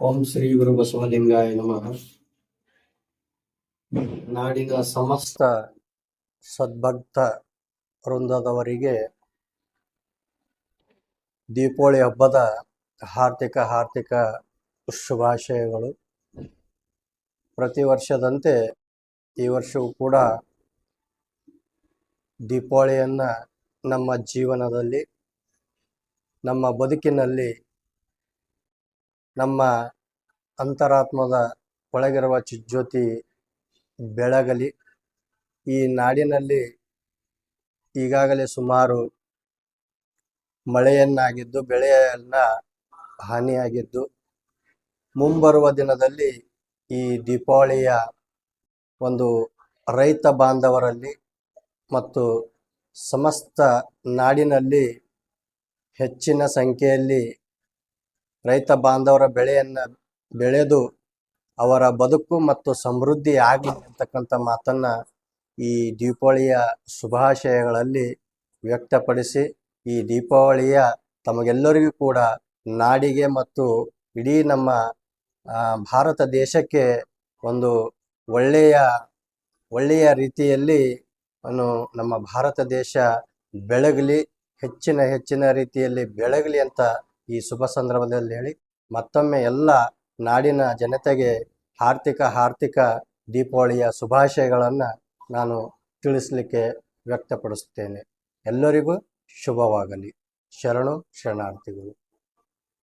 ಓಂ ಶ್ರೀ ಗುರು ಬಸವಲಿಂಗಾಯ ನಮಃ. ನಾಡಿನ ಸಮಸ್ತ ಸದ್ಭಕ್ತ ವೃಂದದವರಿಗೆ ದೀಪಾವಳಿ ಹಬ್ಬದ ಹಾರ್ದಿಕ ಹಾರ್ದಿಕ ಶುಭಾಶಯಗಳು. ಪ್ರತಿ ವರ್ಷದಂತೆ ಈ ವರ್ಷವೂ ಕೂಡ ದೀಪಾವಳಿಯನ್ನು ನಮ್ಮ ಜೀವನದಲ್ಲಿ, ನಮ್ಮ ಬದುಕಿನಲ್ಲಿ ನಮ್ಮ ಅಂತರಾತ್ಮದ ಒಳಗಿರುವ ಚಿಜ್ಯೋತಿ ಬೆಳಗಲಿ. ಈ ನಾಡಿನಲ್ಲಿ ಈಗಾಗಲೇ ಸುಮಾರು ಮಳೆಯನ್ನಾಗಿದ್ದು, ಬೆಳೆಯನ್ನ ಹಾನಿಯಾಗಿದ್ದು, ಮುಂಬರುವ ದಿನದಲ್ಲಿ ಈ ದೀಪಾವಳಿಯ ಒಂದು ರೈತ ಬಾಂಧವರಲ್ಲಿ ಮತ್ತು ಸಮಸ್ತ ನಾಡಿನಲ್ಲಿ ಹೆಚ್ಚಿನ ಸಂಖ್ಯೆಯಲ್ಲಿ ರೈತ ಬಾಂಧವರ ಬೆಳೆಯನ್ನು ಬೆಳೆದು ಅವರ ಬದುಕು ಮತ್ತು ಸಮೃದ್ಧಿ ಆಗಲಿ ಅಂತಕ್ಕಂಥ ಮಾತನ್ನ ಈ ದೀಪಾವಳಿಯ ಶುಭಾಶಯಗಳಲ್ಲಿ ವ್ಯಕ್ತಪಡಿಸಿ, ಈ ದೀಪಾವಳಿಯ ತಮಗೆಲ್ಲರಿಗೂ ಕೂಡ ನಾಡಿಗೆ ಮತ್ತು ಇಡೀ ನಮ್ಮ ಭಾರತ ದೇಶಕ್ಕೆ ಒಂದು ಒಳ್ಳೆಯ ಒಳ್ಳೆಯ ರೀತಿಯಲ್ಲಿ ನಮ್ಮ ಭಾರತ ದೇಶ ಬೆಳಗಲಿ, ಹೆಚ್ಚಿನ ಹೆಚ್ಚಿನ ರೀತಿಯಲ್ಲಿ ಬೆಳಗಲಿ ಅಂತ ಈ ಶುಭ ಸಂದರ್ಭದಲ್ಲಿ ಹೇಳಿ ಮತ್ತೊಮ್ಮೆ ಎಲ್ಲ ನಾಡಿನ ಜನತೆಗೆ ಆರ್ಥಿಕ ಆರ್ಥಿಕ ದೀಪಾವಳಿಯ ಶುಭಾಶಯಗಳನ್ನು ನಾನು ತಿಳಿಸಲಿಕ್ಕೆ ವ್ಯಕ್ತಪಡಿಸುತ್ತೇನೆ. ಎಲ್ಲರಿಗೂ ಶುಭವಾಗಲಿ. ಶರಣು ಶರಣಾರ್ಥಿಗಳು.